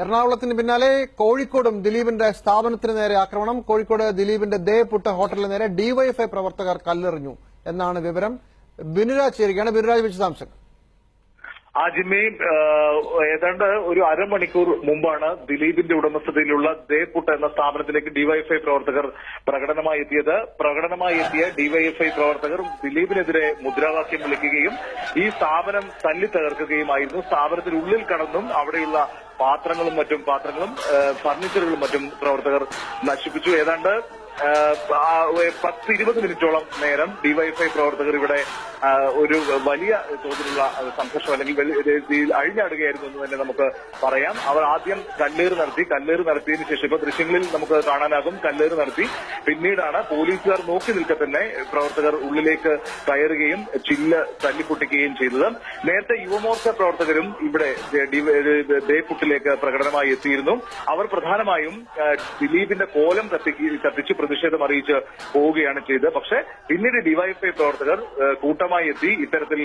എറണാകുളത്തിന് പിന്നാലെ കോഴിക്കോടും ദിലീപിന്റെ സ്ഥാപനത്തിന് നേരെ ആക്രമണം. കോഴിക്കോട് ദിലീപിന്റെ ദേ പുട്ട ഹോട്ടലിന് നേരെ ഡിവൈഎഫ്ഐ പ്രവർത്തകർ കല്ലെറിഞ്ഞു എന്നാണ് വിവരം. ബിനുരാജ് ചേരുകയാണ്. ബിനുരാജ് വിശദാംശങ്ങൾ. ആ ജിമ്മി ഏതാണ്ട് ഒരു അരമണിക്കൂർ മുമ്പാണ് ദിലീപിന്റെ ഉടമസ്ഥതയിലുള്ള ദേപുട്ട് എന്ന സ്ഥാപനത്തിലേക്ക് ഡിവൈഎഫ്ഐ പ്രവർത്തകർ പ്രകടനമായി എത്തിയത്. പ്രകടനമായി എത്തിയ ഡിവൈഎഫ്ഐ പ്രവർത്തകർ ദിലീപിനെതിരെ മുദ്രാവാക്യം വിളിക്കുകയും ഈ സ്ഥാപനം തല്ലി തകർക്കുകയുമായിരുന്നു. സ്ഥാപനത്തിനുള്ളിൽ കടന്നും അവിടെയുള്ള പാത്രങ്ങളും മറ്റും പാത്രങ്ങളും ഫർണിച്ചറുകളും മറ്റും പ്രവർത്തകർ നശിപ്പിച്ചു. ഏതാണ്ട് പത്ത് ഇരുപത് മിനിറ്റോളം നേരം ഡിവൈഎഫ്ഐ പ്രവർത്തകർ ഇവിടെ ഒരു വലിയ തോതിലുള്ള സംഘർഷം അല്ലെങ്കിൽ രീതിയിൽ അഴിഞ്ഞാടുകയായിരുന്നു എന്ന് തന്നെ നമുക്ക് പറയാം. അവർ ആദ്യം കല്ലേറ് നടത്തി കല്ലേറ് നടത്തിയതിനു ശേഷം ഇപ്പൊ ദൃശ്യങ്ങളിൽ നമുക്ക് കാണാനാകും. കല്ലേറ് നടത്തി. പിന്നീടാണ് പോലീസുകാർ നോക്കി നിൽക്കെ തന്നെ പ്രവർത്തകർ ഉള്ളിലേക്ക് കയറുകയും ചില്ല് തല്ലിപ്പൊട്ടിക്കുകയും ചെയ്തത്. നേരത്തെ യുവമോർച്ച പ്രവർത്തകരും ഇവിടെ ദേപുട്ടിലേക്ക് പ്രകടനമായി എത്തിയിരുന്നു. അവർ പ്രധാനമായും ദിലീപിന്റെ കോലം കത്തിച്ച് പ്രതിഷേധം അറിയിച്ച് പോവുകയാണ് ചെയ്തത്. പക്ഷേ പിന്നീട് ഡിവൈഎഫ്ഐ പ്രവർത്തകർ കൂട്ടമായി എത്തി ഇത്തരത്തിൽ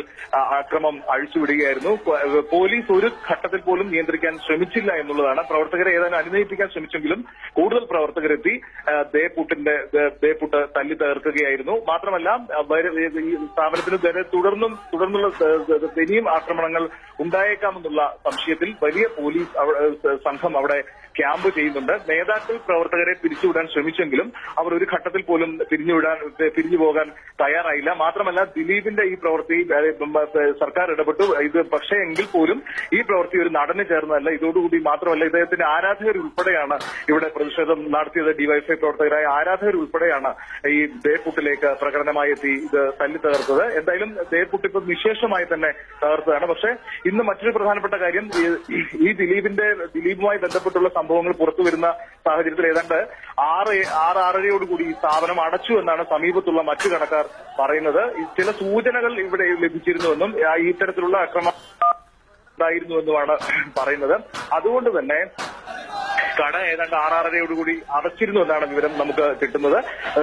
അക്രമം അഴിച്ചുവിടുകയായിരുന്നു. പോലീസ് ഒരു ഘട്ടത്തിൽ പോലും നിയന്ത്രിക്കാൻ ശ്രമിച്ചില്ല എന്നുള്ളതാണ്. പ്രവർത്തകരെ ഏതാനും അനുനയിപ്പിക്കാൻ ശ്രമിച്ചെങ്കിലും കൂടുതൽ പ്രവർത്തകരെത്തി ദേപുട്ടിന്റെ ദേപുട്ട് തല്ലി തകർക്കുകയായിരുന്നു. മാത്രമല്ല സ്ഥാപനത്തിന് തുടർന്നും തുടർന്നുള്ള ഇനിയും ആക്രമണങ്ങൾ ഉണ്ടായേക്കാമെന്നുള്ള സംശയത്തിൽ വലിയ പോലീസ് സംഘം അവിടെ ക്യാമ്പ് ചെയ്യുന്നുണ്ട്. നേതാക്കൾ പ്രവർത്തകരെ പിരിച്ചുവിടാൻ ശ്രമിച്ചെങ്കിലും അവർ ഒരു ഘട്ടത്തിൽ പോലും പിരിഞ്ഞുവിടാൻ പിരിഞ്ഞു പോകാൻ തയ്യാറായില്ല. മാത്രമല്ല ദിലീപിന്റെ ഈ പ്രവൃത്തി സർക്കാർ ഇടപെട്ടു. ഇത് പക്ഷേ എങ്കിൽ പോലും ഈ പ്രവൃത്തി ഒരു നടന് ചേർന്നതല്ല ഇതോടുകൂടി മാത്രമല്ല ഇദ്ദേഹത്തിന്റെ ആരാധകർ ഉൾപ്പെടെയാണ് ഇവിടെ പ്രതിഷേധം നടത്തിയത്. ഡിവൈഎഫ്ഐ പ്രവർത്തകരായ ആരാധകർ ഉൾപ്പെടെയാണ് ഈ ദേപ്പുട്ടിലേക്ക് പ്രകടനമായി എത്തി ഇത് തല്ലി തകർത്തത്. എന്തായാലും ദേപ്പുട്ട് ഇപ്പൊ നിശേഷമായി തന്നെ തകർത്തതാണ്. പക്ഷേ ഇന്ന് മറ്റൊരു പ്രധാനപ്പെട്ട കാര്യം ഈ- ദിലീപിന്റെ ദിലീപുമായി ബന്ധപ്പെട്ടുള്ള സംഭവങ്ങൾ പുറത്തു വരുന്ന സാഹചര്യത്തിൽ ഏതാണ്ട് ആറ് ആറ് ആറരയോടുകൂടി ഈ സ്ഥാപനം അടച്ചു എന്നാണ് സമീപത്തുള്ള മറ്റു കടക്കാർ പറയുന്നത്. ചില സൂചനകൾ ഇവിടെ ലഭിച്ചിരുന്നുവെന്നും ഇത്തരത്തിലുള്ള അക്രമം ഉണ്ടായിരുന്നുവെന്നുമാണ് പറയുന്നത്. അതുകൊണ്ട് തന്നെ കട ഏതാണ്ട് ആറാറരയോടുകൂടി അടച്ചിരുന്നു എന്നാണ് വിവരം നമുക്ക് കിട്ടുന്നത്.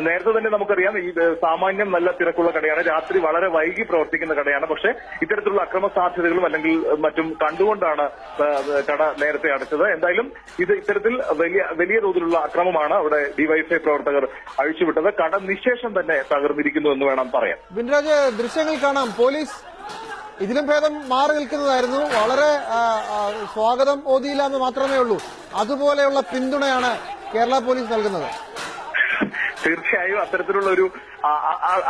നേരത്തെ തന്നെ നമുക്കറിയാം ഈ സാമാന്യം നല്ല തിരക്കുള്ള കടയാണ്. രാത്രി വളരെ വൈകി പ്രവർത്തിക്കുന്ന കടയാണ്. പക്ഷെ ഇത്തരത്തിലുള്ള അക്രമ സാധ്യതകളും അല്ലെങ്കിൽ മറ്റും കണ്ടുകൊണ്ടാണ് കട നേരത്തെ അടച്ചത്. എന്തായാലും ഇത് ഇത്തരത്തിൽ വലിയ വലിയ തോതിലുള്ള അക്രമമാണ് അവിടെ ഡിവൈഎഫ്ഐ പ്രവർത്തകർ അഴിച്ചുവിട്ടത്. കട നിശേഷം തന്നെ തകർന്നിരിക്കുന്നു എന്ന് വേണം പറയാൻ. ദൃശ്യങ്ങൾ കാണാം. പോലീസ് ഇതിലും ഭേദം മാറി നിൽക്കുന്നതായിരുന്നു. വളരെ സ്വാഗതം ഓതിയില്ല എന്ന് മാത്രമേ ഉള്ളൂ. അതുപോലെയുള്ള പിന്തുണയാണ് കേരള പോലീസ് നൽകുന്നത്. തീർച്ചയായും അത്തരത്തിലുള്ള ഒരു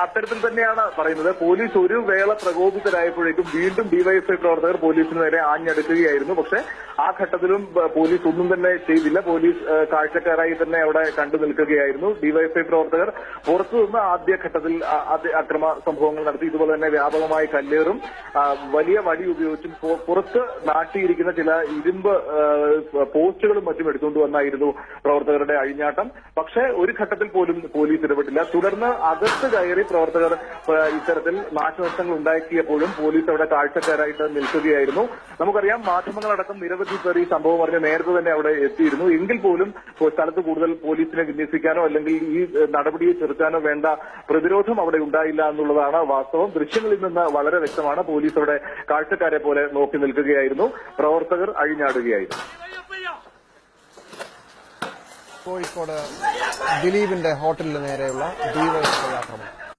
അത്തരത്തിൽ തന്നെയാണ് പറയുന്നത്. പോലീസ് ഒരു വേള പ്രകോപിതരായപ്പോഴേക്കും വീണ്ടും ഡിവൈഎഫ്ഐ പ്രവർത്തകർ പോലീസിന് നേരെ ആഞ്ഞെടുക്കുകയായിരുന്നു. പക്ഷെ ആ ഘട്ടത്തിലും പോലീസ് ഒന്നും തന്നെ ചെയ്തില്ല. പോലീസ് കാഴ്ചക്കാരായി തന്നെ അവിടെ കണ്ടു നിൽക്കുകയായിരുന്നു. ഡിവൈഎഫ്ഐ പ്രവർത്തകർ പുറത്തുനിന്ന് ആദ്യ ഘട്ടത്തിൽ അക്രമ സംഭവങ്ങൾ നടത്തി. ഇതുപോലെ തന്നെ വ്യാപകമായി കല്ലേറും വലിയ വടി ഉപയോഗിച്ചും പുറത്ത് നാട്ടിയിരിക്കുന്ന ചില ഇരുമ്പ് പോസ്റ്റുകളും മറ്റും എടുത്തുകൊണ്ട് വന്നായിരുന്നു പ്രവർത്തകരുടെ അഴിഞ്ഞാട്ടം. പക്ഷേ ഒരു ഘട്ടത്തിൽ പോലും പോലീസ് ഇടപെട്ടില്ല. തുടർന്ന് അകത്ത് കയറി പ്രവർത്തകർ ഇത്തരത്തിൽ നാശനഷ്ടങ്ങൾ ഉണ്ടാക്കിയപ്പോഴും പോലീസ് അവിടെ കാഴ്ചക്കാരായിട്ട് നിൽക്കുകയായിരുന്നു. നമുക്കറിയാം മാധ്യമങ്ങളടക്കം നിരവധി പേർ ഈ സംഭവം അറിഞ്ഞ് നേരത്തെ തന്നെ അവിടെ എത്തിയിരുന്നു. എങ്കിൽ പോലും സ്ഥലത്ത് കൂടുതൽ പോലീസിനെ വിന്യസിക്കാനോ അല്ലെങ്കിൽ ഈ നടപടിയെ ചെറുക്കാനോ വേണ്ട പ്രതിരോധം അവിടെ ഉണ്ടായില്ല എന്നുള്ളതാണ് വാസ്തവം. ദൃശ്യങ്ങളിൽ നിന്ന് വളരെ വ്യക്തമാണ് പോലീസ് അവിടെ കാഴ്ചക്കാരെ പോലെ നോക്കി നിൽക്കുകയായിരുന്നു. പ്രവർത്തകർ അഴിഞ്ഞാടുകയായിരുന്നു. കോഴിക്കോട് ദിലീപിന്റെ ഹോട്ടലിന് നേരെയുള്ള ഡിവൈഎഫ്ഐ ആക്രമണം